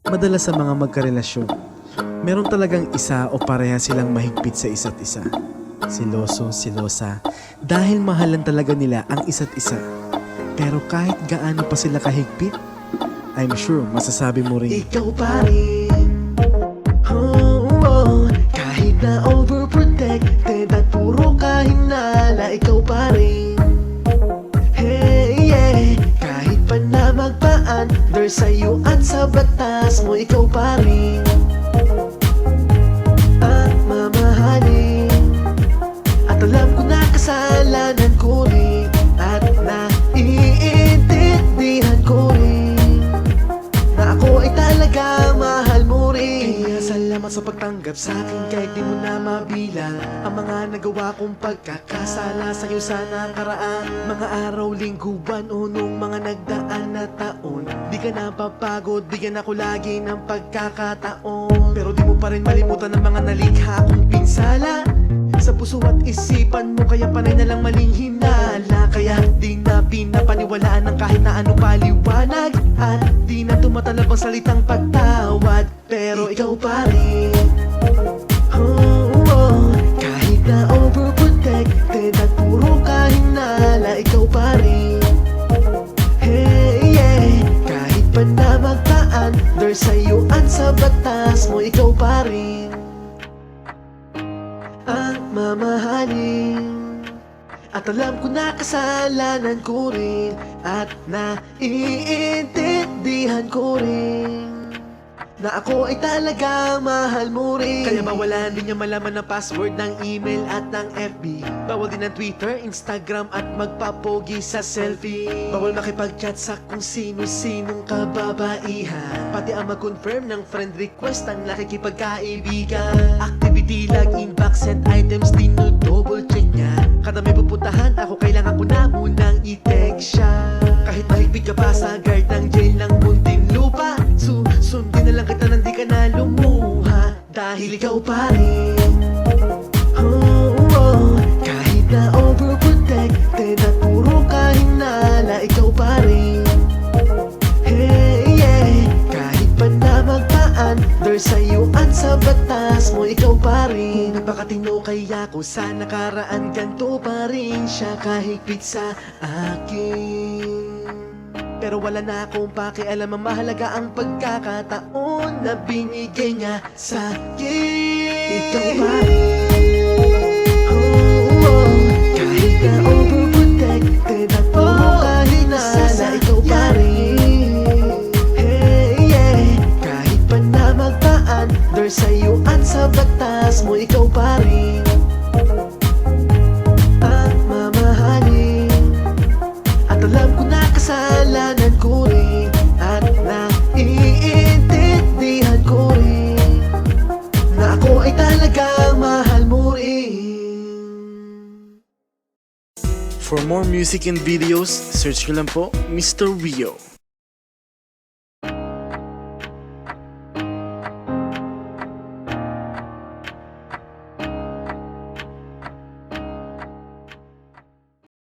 Madalas sa mga magkarelasyon, meron talagang isa o pareha silang mahigpit sa isa't isa. Siloso, silosa, dahil mahalan talaga nila ang isa't isa. Pero kahit gaano pa sila kahigpit, I'm sure masasabi mo rin, Ikaw pa rin magpa-under Sa'yo at sa batas mo Ikaw pa rin sa pagtanggap sa akin kahit di mo na mabilang Ang mga nagawa kong pagkakasala sa'yo sa nakaraan Mga araw, lingguan o nung mga nagdaan na taon Di ka napapagod, bigyan ako lagi ng pagkakataon. Pero di mo pa rin malimutan ang mga nalikha kong pinsala. Sa puso at isipan mo Kaya panay na lang maling hinala. Kaya di na pinapaniwalaan ng kahit na anong paliwanag At di na tumatalab ang salitang pagtawad Pero ikaw pa rin. Oh, oh, Kahit na overprotected at puro kahinala Ikaw pa rin. Hey, yeah Kahit pa na magpa-under sa'yo at sa batas mo Ikaw pa rin. Ang mamahalin. At alam ko na kasalanan ko rin At naiintindihan ko rin na ako ay talaga mahal mo rin. Kaya bawalan din niya malaman ang password ng email at ng FB Bawal din ang Twitter, Instagram at magpapogi sa selfie. Bawal makipag-chat sa kung sino-sinong kababaihan. Pati ang mag-confirm ng friend request ang nakikipagkaibigan. Activity lang, inbox and items double check niya. Kada may pupuntahan ako kailangan ko na munang i-text Dahil ikaw pa rin. Oh, oh, Kahit na overprotected at puro kahinala Ikaw pa rin. Hey, yeah Kahit pa na magpa-under sa'yo at sa batas mo Ikaw pa rin. Napakatino kaya ko sa nakaraan Ganto pa rin siya kahigpit sa akin pero wala na akong pakialam ang mahalaga ang pagkakataon na binigay niya sa akin. Ikaw pa talagang mahal mo rin For more music and videos, search nyo lang po Mr. Rio.